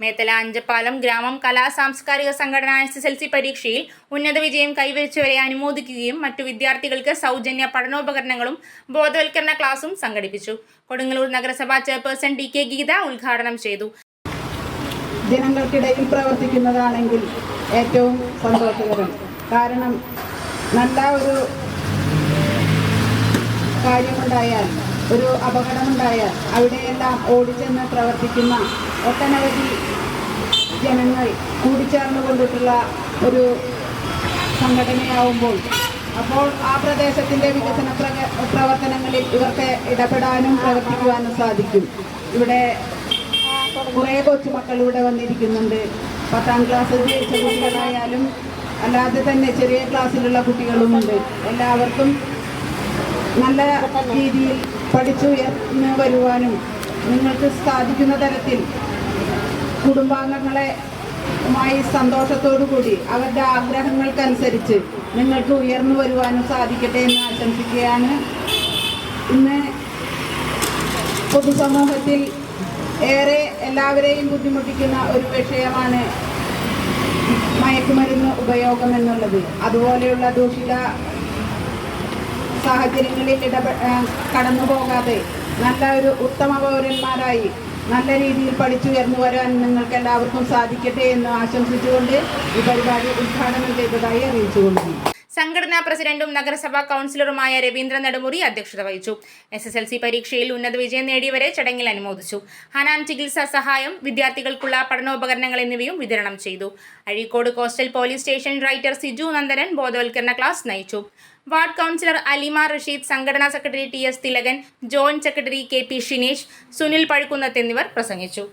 Methala Anchappalam ഗ്രാമം കലാ സാംസ്കാരിക സംഘടന എസ് എസ് എൽ സി പരീക്ഷയിൽ ഉന്നത വിജയം കൈവരിച്ചവരെ അനുമോദിക്കുകയും മറ്റു വിദ്യാർത്ഥികൾക്ക് സൗജന്യ പഠനോപകരണങ്ങളും ബോധവൽക്കരണ ക്ലാസും സംഘടിപ്പിച്ചു. കൊടുങ്ങല്ലൂർ നഗരസഭാ ചെയർപേഴ്സൺ ഡി കെ ഗീത ഉദ്ഘാടനം ചെയ്തു. ജനങ്ങൾക്കിടയിൽ പ്രവർത്തിക്കുന്നതാണെങ്കിൽ ഏറ്റവും സന്തോഷകരം. കാരണം നല്ല ഒരു കാര്യമുണ്ടായാൽ ഒരു അപകടമുണ്ടായാൽ അവിടെയെല്ലാം ഓടിച്ചെന്ന് പ്രവർത്തിക്കുന്ന ഒട്ടനവധി ജനങ്ങൾ കൂടിച്ചേർന്ന് കൊണ്ടിട്ടുള്ള ഒരു സംഘടനയാവുമ്പോൾ അപ്പോൾ ആ പ്രദേശത്തിന്റെ വികസന പ്രവർത്തനങ്ങളിൽ ഇവർക്ക് ഇടപെടാനും പ്രവർത്തിക്കുവാനും സാധിക്കും. ഇവിടെ കുറേ കൊച്ചുമക്കൾ ഇവിടെ വന്നിരിക്കുന്നുണ്ട്. പത്താം ക്ലാസ് ജയിച്ച കുട്ടികളായാലും അല്ലാതെ തന്നെ ചെറിയ ക്ലാസ്സിലുള്ള കുട്ടികളുമുണ്ട്. എല്ലാവർക്കും നല്ല രീതിയിൽ പഠിച്ചുയർന്ന് വരുവാനും നിങ്ങൾക്ക് സാധിക്കുന്ന തരത്തിൽ കുടുംബാംഗങ്ങളെ മായി സന്തോഷത്തോടു കൂടി അവരുടെ ആഗ്രഹങ്ങൾക്കനുസരിച്ച് നിങ്ങൾക്ക് ഉയർന്നു വരുവാനും സാധിക്കട്ടെ എന്ന് ആശംസിക്കുകയാണ്. ഇന്ന് പൊതുസമൂഹത്തിൽ ഏറെ എല്ലാവരെയും ബുദ്ധിമുട്ടിക്കുന്ന ഒരു വിഷയമാണ് മയക്കുമരുന്ന് ഉപയോഗം എന്നുള്ളത് അതുപോലെയുള്ള ദൂഷിത സാഹചര്യങ്ങളിൽ ഇടപെ കടന്നു പോകാതെ നല്ല ഒരു ഉത്തമ പൗരന്മാരായി നല്ല രീതിയിൽ പഠിച്ചുയർന്നു വരാൻ നിങ്ങൾക്ക് എല്ലാവർക്കും സാധിക്കട്ടെ എന്ന് ആശംസിച്ചുകൊണ്ട് ഈ പരിപാടി ഉദ്ഘാടനം ചെയ്തതായി അറിയിച്ചുകൊള്ളുന്നു. സംഘടനാ പ്രസിഡന്റും നഗരസഭാ കൗൺസിലറുമായ രവീന്ദ്ര നെടുമുറി അധ്യക്ഷത വഹിച്ചു. എസ് എസ് എൽ സി പരീക്ഷയിൽ ഉന്നത വിജയം നേടിയവരെ ചടങ്ങിൽ അനുമോദിച്ചു. ഹനാൻ ചികിത്സാ സഹായം വിദ്യാർത്ഥികൾക്കുള്ള പഠനോപകരണങ്ങൾ എന്നിവയും വിതരണം ചെയ്തു. Azhikode coastal police station writer Siju Nandanan ബോധവൽക്കരണ ക്ലാസ് നയിച്ചു. വാർഡ് കൗൺസിലർ അലിമ റഷീദ് സംഘടനാ secretary T S Thilakan joint secretary K P Shinesh Sunil Pazhukkunnath എന്നിവർ പ്രസംഗിച്ചു.